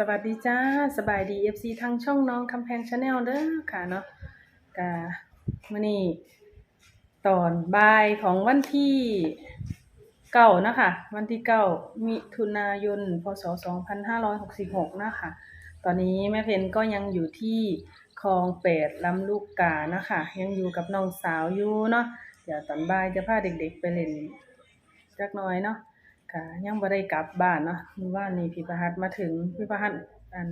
สวัสดีจ้าสบายดี FC ทางช่องน้องคำแพงชาแนลเด้อค่ะเนาะกะมื้อนี้ตอนบ่ายของวันที่เก้านะคะ วันที่เก้ามิถุนายน พศ2566นะคะ ตอนนี้แม่เพนก็ยังอยู่ที่คลองแปดลำลูกกานะคะ ยังอยู่กับน้องสาวอยู่เนาะเดี๋ยวตอนบ่ายจะพาเด็กๆไปเล่นจักหน่อยเนาะ ค่ะยังบ่ได้กลับบ้านเนาะเมื่อวานนี้พี่ประหัสมาถึงพี่ประหัสอัน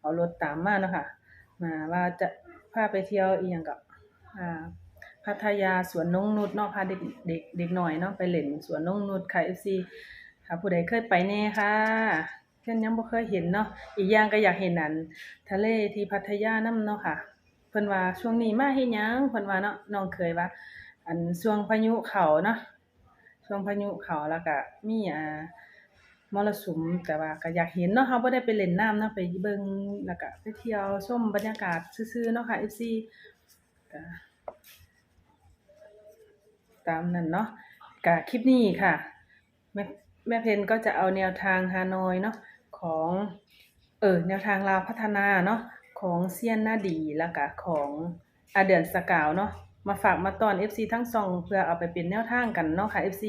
เอารถตามมาเนาะค่ะมาว่าจะพาไปเที่ยวอีหยังก็อ่าพัทยาสวนนงนุชเนาะพาเด็กเด็กเด็กหน่อยเนาะไปเล่นสวนนงนุชค่ะ FC ค่ะผู้ใดเคยไปแน่ค่ะเพิ่อนยังบ่เคยเห็นเนาะอีกอย่างก็อยากเห็นอันทะเลที่พัทยานำเนาะค่ะเพิ่นว่าช่วงนี้มาเฮ็ดหยังเพิ่นว่าเนาะน้องเคยว่า อันช่วงพายุเขาเนาะ ช่วงพายุเขาแล้วก็มีอ่ามรสุมแต่ว่าก็อยากเห็นเนาะเราบ่ได้ไปเล่นน้ำเนาะไปเบิ่งแล้วก็ไปเที่ยวชมบรรยากาศซื่อๆเนาะค่ะ FC ก็ตามนั้นเนาะก็คลิปนี้ค่ะ แม่แม่เพนก็จะเอาแนวทางฮานอยเนาะของเออแนวทางลาวพัฒนาเนาะของเซียนหน้าดีแล้วก็ของอาเดือนสกาวเนาะ มาฝากมาตอน FC ทั้งสองเพื่อเอาไปเป็นแนวทางกันเนาะค่ะ FC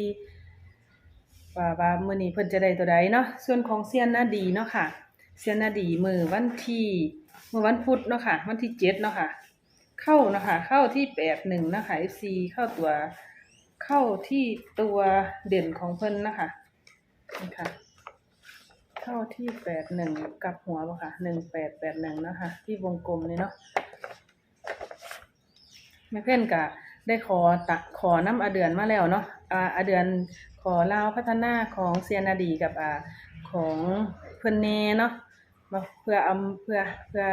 ว่าว่ามือนี้เพิ่นจะได้ตัวใดเนาะส่วนของเซียนนาดีเนาะค่ะเซียนนาดีมือวันที่มือวันพุธเนาะค่ะ วันที่7เนาะค่ะ เข้าเนาะค่ะเข้าที่81เนาะค่ะ FC เข้าตัวเข้าที่ตัวเด่นของเพิ่นนะคะนี่ค่ะเข้าที่81กลับหัวบ่ค่ะ1881นะคะ ที่วงกลมนี่เนาะ แม่เพ่นก็ได้ขอตะขอน้ำอเดือนมาแล้วเนาะอ่าอเดือนขอลาวพัฒนาของเซียนาดีกับอ่าของเพิ่อนเนเนาะมาเพื่อเอาเพื่อเพื่อ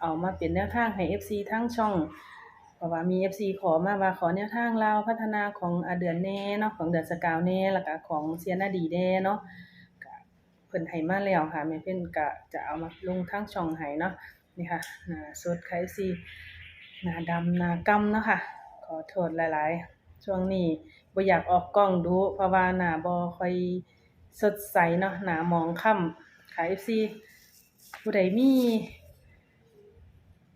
เอามาเป็นแนวทางให้ FC ทั้งช่องเพราะว่ามี FC ขอมาว่าขอแนวทางลาวพัฒนาของอเดือนแน่เนาะของเดือนสกาวแน่แล้วก็ของเซียนาดีแน่เนาะเพิ่นให้มาแล้วค่ะแม่เพิ่นก็จะเอามาลงทั้งช่องให้เนาะนี่ค่ะน้าสดค่ะ FC หน้าดำหน้ากำเนาะค่ะขอโทษหลาย ๆ ช่วงนี้บ่อยากออกกล้องดูเพราะว่าหน้าบ่ค่อยสดใสเนาะหน้าหมองค่ำค่ะ FC ผู้ใดมี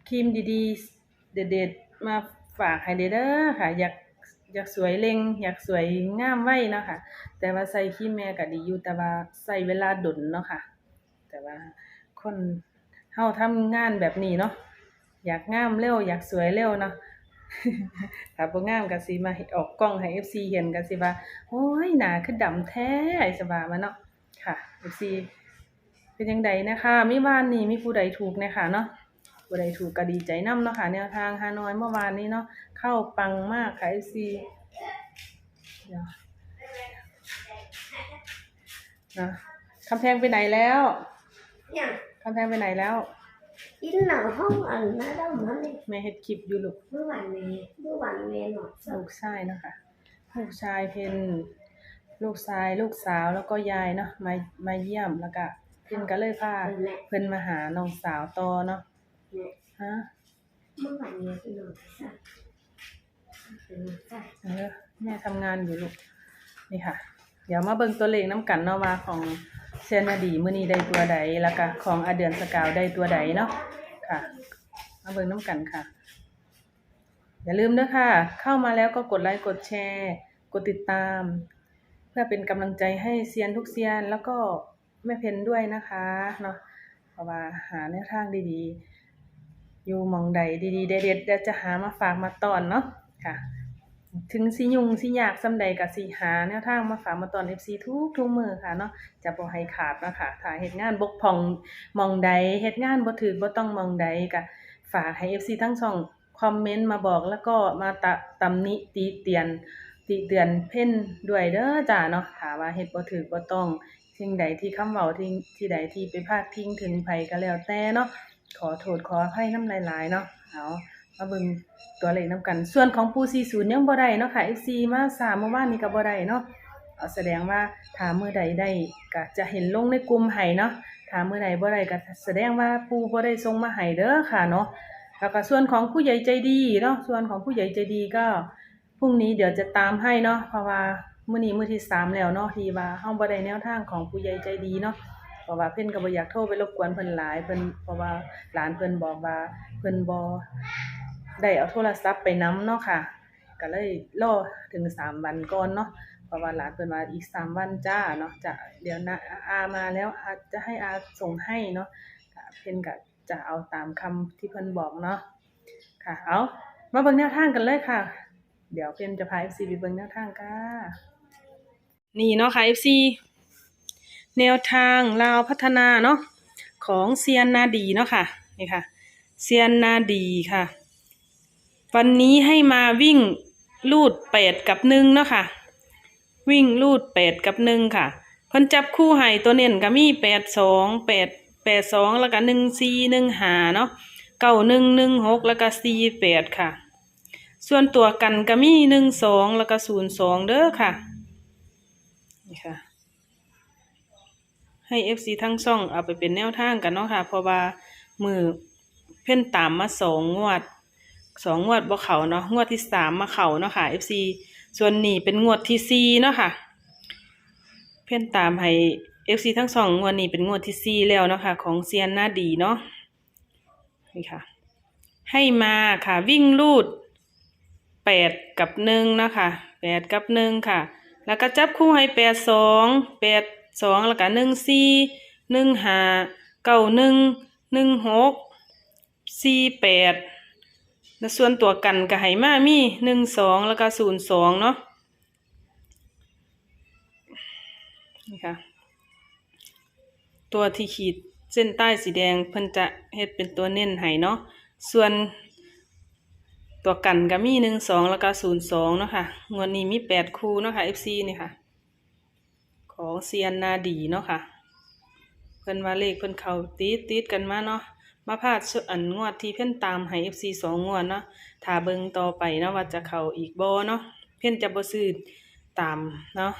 ครีมดีๆ เด็ดๆ มาฝากให้เด้อเด้อค่ะ อยากอยากสวยเร่งอยากสวยงามไว้เนาะค่ะแต่ว่าใส่ครีมแม่ก็ดีอยู่แต่ว่าใช้เวลาดุนเนาะค่ะ แต่ว่าคนเฮาทำงานแบบนี้เนาะ อยากงามเร็วอยากสวยเร็วเนาะถ้าบ่งามก็สิมาเฮ็ดออกกล้องให้ FC เห็นก็สิว่าโอ้ยหน้าคือดำแท้ไอ้สว่ามาเนาะค่ะ FC เป็นจังไดนะคะมีวานนี้มีผู้ใดถูกแหน่ค่ะเนาะผู้ใดถูกก็ดีใจนำเนาะค่ะแนวทางฮานอยเมื่อวานนี้เนาะเข้าปังมากค่ะ FC เดี๋ยวนะคำแพงไปไหนแล้วเนี่ยคำแพงไปไหนแล้ว กินหนังห้องอันน่าดำมันนี่แม่เฮ็ดคลิปอยู่ลูกเมื่อวันนี้เมื่อวันเมนหนอลูกชายเนาะค่ะลูกชายเพนลูกชายลูกสาวแล้วก็ยายเนาะมามาเยี่ยมแล้วก็เพิ่นก็เลยพาเป็นแม่เพิ่นมาหาน้องสาวต่อเนาะแม่ฮะเมื่อวันนี้เป็นหนอสัตว์เป็นสัตว์เออแม่ทำงานอยู่ลูกนี่ค่ะ เดี๋ยวมาเบิ่งตัวเลขน้ำกันเนาะว่าของ เซนนาดีมื้อนี้ได้ตัวใดแล้วก็ของอเดือนสกาวได้ตัวใดเนาะค่ะมาเบิ่งน้ำกันค่ะ อย่าลืมเด้อค่ะ เข้ามาแล้วก็กดไลค์กดแชร์ กดติดตาม เพื่อเป็นกำลังใจให้เซียนทุกเซียนแล้วก็แม่เพนด้วยนะคะเนาะเพราะว่าหาแนวทางดีๆ อยู่มองใดดีๆเด็ดๆเดี๋ยวจะหามาฝากมาตอนเนาะค่ะ ถึงสิยุงสิยากซำใดก็สิหาแนวทางมาฝากมาตอน FC ทุกทุกมือค่ะเนาะจะบ่ให้ขาดนะคะถ้าเฮ็ดงานบกพร่องมองใดเฮ็ดงานบ่ถูกบ่ต้องมองใดก็ฝากให้ FC ทั้งช่องคอมเมนต์มาบอกแล้วก็มาตะตำหนิติเตียน ติเตือนเพ่นด้วยเด้อจ้าเนาะถ้าว่าเฮ็ดบ่ถูกบ่ต้องสิ่งใดที่คำเว้าที่ที่ใดที่ไปพาดพิงถึงไผก็แล้วแต่เนาะขอโทษขออภัยนำหลายๆเนาะเอา มาเบิ่งตัวเลขนํกัน ส่วนของปู40ยังบ่ได้เนาะค่ะ FC มาสามเมื่อวานนี้ก็บ่ได้เนาะเอาแสดงว่าถามื้อใดได้ก็จะเห็นลงในกลุ่มให้เนาะถามื้อใดบ่ได้ก็แสดงว่าปูบ่ได้ส่งมาให้เด้อค่ะเนาะแล้วก็ส่วนของผู้ใหญ่ใจดีเนาะส่วนของผู้ใหญ่ใจดีก็พรุ่งนี้เดี๋ยวจะตามให้เนาะเพราะว่ามื้อนี้มื้อที่สามแล้วเนาะที่ว่าเฮาบ่ได้แนวทางของผู้ใหญ่ใจดีเนาะเพราะว่าเพิ่นก็บ่อยากโทรไปรบกวนเพิ่นหลายเพิ่นเพราะว่าหลานเพิ่นบอกว่าเพิ่นบ่ ได้เอาโทรศัพท์ไปน้ำเนาะค่ะ ก็เลยรอถึงสามวันก่อนเนาะเพราะว่าหลานเพิ่นว่าอีกสามวันจ้าเนาะจะเดี๋ยวนะอามาแล้วอาจะให้อาส่งให้เนาะเพนก็จะเอาตามคำที่เพิ่นบอกเนาะค่ะเอามาเบิ่งแนวทางกันเลยค่ะ เดี๋ยวเพนจะพา FC ไปเบิ่งแนวทางค่ะนี่เนาะค่ะ FC แนวทางลาวพัฒนาเนาะของเซียนนาดีเนาะค่ะนี่ค่ะเซียนนาดีค่ะ วันนี้ให้มาวิ่งลูดแปดกับหนึ่งเนาะค่ะ วิ่งลูดแปดกับหนึ่งค่ะเพิ่นจับคู่ให้ตัวเน้นก็มีแปดสองแปดแปดสองแล้วก็หนึ่งสี่หนึ่งหาเนาะเก้าหนึ่งหนึ่งหกแล้วก็สี่แปดค่ะ ส่วนตัวกันก็มีหนึ่งสองแล้วก็ศูนย์สองเด้อค่ะนี่ค่ะ ให้ FC ทั้งช่องเอาไปเป็นแนวทางกันเนาะค่ะ เพราะว่ามือเพ่นตามมาสองงวด สองงวดบ่เขาเนาะงวดที่สามมาเขาเนาะค่ะ FC ส่วนนี้เป็นงวดที่สี่เนาะค่ะ เพื่อนตามให้ FC ทั้งสองงวดนี้เป็นงวดที่สี่แล้วเนาะค่ะ ของเซียนหน้าดีเนาะนี่ค่ะ ให้มาค่ะวิ่งลูดแปดกับหนึ่งเนาะค่ะแปดกับหนึ่งค่ะ แล้วก็จับคู่ให้แปดสองแปดสองแล้วก็หนึ่งสี่หนึ่งห้าเก้าหนึ่งหนึ่งหกสี่แปด แล้วส่วนตัวกันก็ให้มามีหนึ่งสองแล้วก็ศูนย์สองเนาะนี่ค่ะตัวที่ขีดเส้นใต้สีแดงเพิ่นจะเฮ็ดเป็นตัวเน้นให้เนาะส่วนตัวกันก็มีหนึ่งสองแล้วก็ศูนย์สองเนาะค่ะงวดนี้มีแปดคู่เนาะค่ะ FC นี่ค่ะ ของเซียนนาดีเนาะค่ะ เพิ่นว่าเลขเพิ่นเขาติดติดกันมาเนาะ มาพลาดอันงวดที่เพ่นตามให้ FC สองงวดเนาะถ้าเบิงต่อไปเนาะว่าจะเข้าอีกบ่เนาะเพ่นจะบ่ซื้อตามเนาะ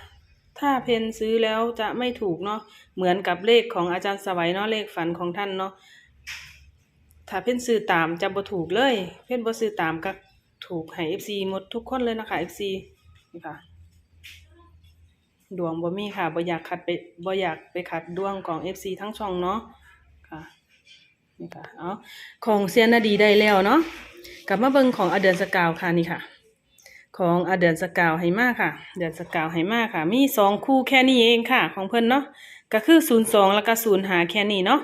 ถ้าเพ่นซื้อแล้วจะไม่ถูกเนาะเหมือนกับเลขของอาจารย์สวัยเนาะเลขฝันของท่านเนาะถ้าเพ่นซื้อตามจะบ่ถูกเลย เพ่นบ่ซื้อตามก็ถูกให้ FC หมดทุกคนเลยนะคะ FC นี่ค่ะดวงบ่มีค่ะบ่อยากขัดไปบ่อยากไปขัดดวงของ FC ทั้งช่องเนาะ นี่ค่ะเอาของเซียนนาดีได้แล้วเนาะกลับมาเบิ่งของอเดือนสกาวค่ะนี่ค่ะ ของอเดือนสกาวให้มาค่ะ เดือนสกาวให้มาค่ะ มีสองคู่แค่นี้เองค่ะ ของเพิ่นเนาะก็คือ02แล้วก็05แค่นี้เนาะ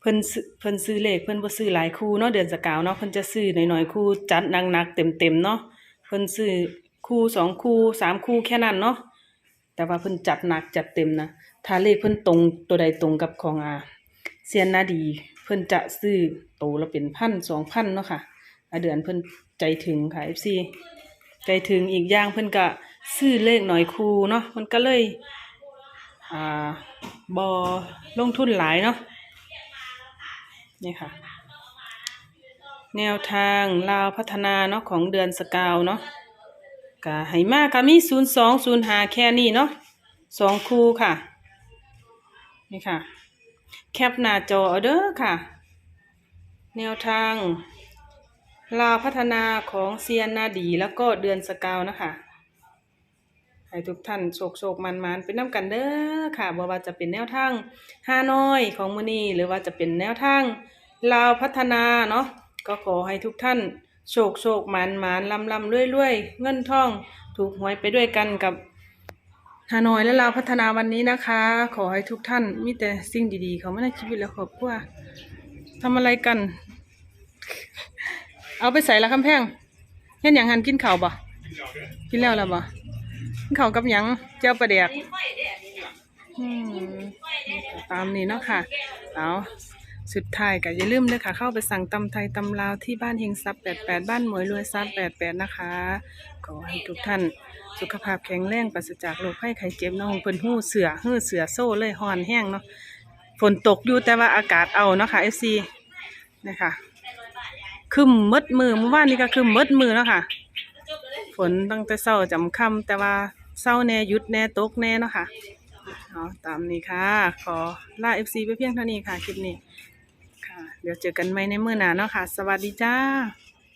เพิ่นซื้อเพิ่นซื้อเลขเพิ่นบ่ซื้อหลายคู่เนาะเดือนสกาวเนาะเพิ่นจะซื้อน้อยๆคู่จัดหนักๆเต็มๆเนาะเพิ่นซื้อคู่สองคู่สามคู่แค่นั้นเนาะแต่ว่าเพิ่นจัดหนักจัดเต็มนะถ้าเลขเพิ่นตรงตัวใดตรงกับของอา เซียนนาดี เพิ่นจะซื้อโตละเป็นพันสองพันเนาะค่ะเดือนเพิ่นใจถึงค่ะ FC ใจถึงอีกอย่างเพิ่นก็ซื้อเลขหน้อยคูเนาะมันก็เลยอ่าบ่ลงทุนหลายเนาะนี่ค่ะ แนวทางลาวพัฒนาเนาะของเดือนสกาวเนาะกะให้มากก็มีศูนย์สองศูนย์หาแค่นี้เนาะสองคู่ค่ะ นี่ค่ะ แคปหน้าจอเอาเด้อค่ะ แนวทาง ลาวพัฒนาของเซียนนาดีแล้วก็เดือนสกาวนะคะให้ทุกท่านโชคโชคมันมันเป็นน้ำกันเด้อค่ะบ่ว่าจะเป็นแนวทางฮานอยของมือนีหรือว่าจะเป็นแนวทางลาวพัฒนาเนาะก็ขอให้ทุกท่านโชคโชคมันมันลำลำรวยรวยๆ เงินทอง ถูกหวยไปด้วยกันกับ ฮานอยและลาวพัฒนาวันนี้นะคะ ขอให้ทุกท่านมีแต่สิ่งดีๆ เขามาในชีวิตและครอบครัวทำอะไรกัน เอาไปใส่ละคำแพงเห็นอย่างหันกินข้าวบ่กินแล้วแล้วบ่เข่าวกับหยังเจ้าประเดียกตามนี้เนาะค่ะเอาสุดท้ายก็อย่าลืมเลยค่ะ เข้าไปสั่งตำไทยตำลาวที่บ้านเฮงซับแปดแปดบ้านหมวยรวยซับแปดแปดนะคะขอให้ทุกท่าน สุขภาพแข็งแรงปราศจากโรคไข้ไข้เจ็บเน้องเพิ่นหู้เสือหื้อเสือโซ่เลยหอนแห้งเนาะฝนตกอยู่แต่ว่าอากาศเอาเนาะค่ะเอฟซีนะคะคึมมืดมือเมื่อวานนี้ก็คึมมืดมือเนาะค่ะ ฝนตั้งแต่เช้าจำคำแต่ว่าเช้าแน่ยุดแน่ตกแน่เนาะค่ะเอาตามนี้ค่ะ ขอลาเอฟซีไปเพียงเท่านี้ค่ะคลิปนี้ค่ะ เดี๋ยวเจอกันใหม่ในมื้อหน้าเนาะค่ะ สวัสดีจ้า